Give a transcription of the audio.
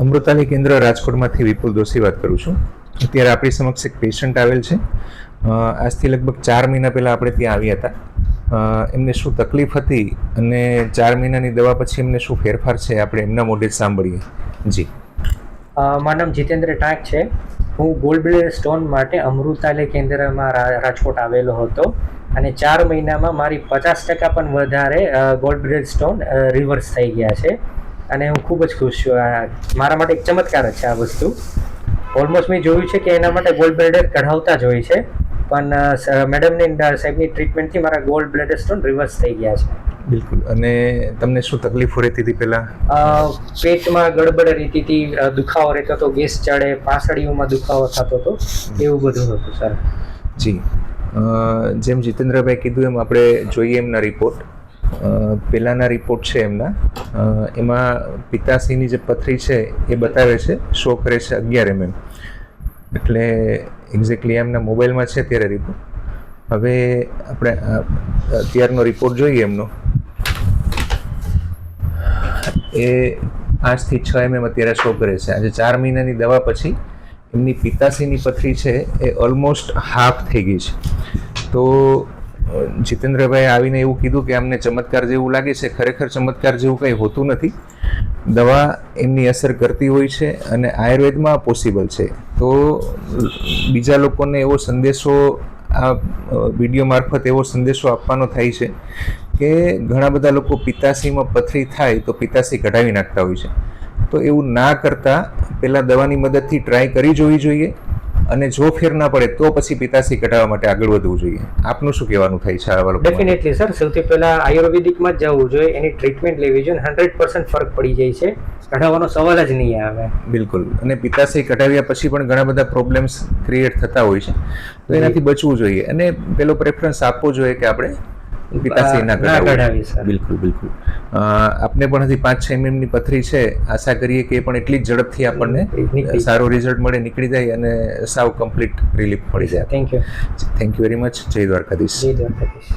અમૃતાલી કેન્દ્ર રાજકોટમાંથી વિપુલ દોશી વાત કરું છું. અત્યારે આપણી સમક્ષ એક પેશન્ટ આવેલ છે. આજથી લગભગ ચાર મહિના પહેલાં આપણે ત્યાં આવ્યા હતા. એમને શું તકલીફ હતી અને ચાર મહિનાની દવા પછી એમને શું ફેરફાર છે આપણે એમના મોઢે જ સાંભળીએ. જી. મારું નામ જીતેન્દ્ર ટાંક છે. હું ગોલ્ડ બ્લેડ સ્ટોન માટે અમૃતાલય કેન્દ્રમાં રાજકોટ આવેલો હતો. અને ચાર મહિનામાં મારી પચાસ ટકા પણ વધારે ગોલ્ડ બ્લેડ સ્ટોન રિવર્સ થઈ ગયા છે. અને હું ખૂબ જ ખુશ છું. આ મારા માટે એક ચમત્કાર જ છે આ વસ્તુ. ઓલમોસ્ટ મેં જોયું છે કે એના માટે ગોલ્ડ બ્લેડર કઢાવતા જ હોય છે. પણ મેડમની સાહેબની ટ્રીટમેન્ટથી મારા ગોલ્ડ બ્લેડર સ્ટોન રિવર્સ થઈ ગયા છે. બિલકુલ. અને તમને શું તકલીફો રહેતી હતી પહેલાં? પેટમાં ગડબડ રહેતી હતી દુખાવો રહેતો હતો ગેસ ચડે પાસળીઓમાં દુખાવો થતો હતો. એવું બધું હતું સર જી. જેમ જીતેન્દ્રભાઈ કીધું એમ આપણે જોઈએ એમના રિપોર્ટ પહેલાંના રિપોર્ટ છે એમના. એમાં પિતાશ્રીની જે પથરી છે એ બતાવે છે શો કરે છે અગિયાર એમએમ એટલે એક્ઝેક્ટલી એમના મોબાઈલમાં છે અત્યારે રિપોર્ટ હવે આપણે અત્યારનો રિપોર્ટ જોઈએ એમનો. એ પાંચથી છ એમએમ અત્યારે શો કરે છે. આજે ચાર મહિનાની દવા પછી એમની પિતાશ્રીની પથરી છે એ ઓલમોસ્ટ હાફ થઈ ગઈ છે. તો જીતેન્દ્રભાઈ આવીને એવું કીધું કે અમને ચમત્કાર જેવું લાગે છે. ખરેખર ચમત્કાર જેવું કંઈ હોતું નથી. દવા એમની અસર કરતી હોય છે અને આયુર્વેદમાં પોસિબલ છે. તો બીજા લોકોને એવો સંદેશો, આ વીડિયો મારફત એવો સંદેશો આપવાનો થાય છે કે ઘણા બધા લોકો પિતાશ્રીમાં પથરી થાય તો પિતાશ્રી કઢાવી નાખતા હોય છે. તો એવું ના કરતાં પહેલાં દવાની મદદથી ટ્રાય કરી જોવી જોઈએ. અને જો ફેર ના પડે તો પછી પિતાશ્રી કઢાવવા માટે આગળ વધવું જોઈએ. આપનું શું કહેવાનું થાય છે આ ડેફિનેટલી સર સૌથી પહેલા આયુર્વેદિકમાં જ જવું જોઈએ. એની ટ્રીટમેન્ટ લેવી જોઈએ હંડ્રેડ પર્સન્ટ ફરક પડી જાય છે. કઢાવવાનો સવાલ જ નહીં આવે. બિલકુલ. અને પિતાશ્રી કઢાવ્યા પછી પણ ઘણા બધા પ્રોબ્લેમ્સ ક્રિએટ થતા હોય છે. તો એનાથી બચવું જોઈએ. અને પેલો પ્રેફરન્સ આપવો જોઈએ કે આપણે પિતાશ્રી ના કઢાવી, બિલકુલ બિલકુલ. આપને પણ હજી પાંચ છ એમએમની પથરી છે. આશા કરીએ કે એ પણ એટલી જ ઝડપથી આપણને સારો રિઝલ્ટ મળે નીકળી જાય અને સાવ કમ્પ્લીટ રિલીફ મળી જાય. Thank you thank you very much જય દ્વારકાધીશ. જય દ્વારકાધીશ.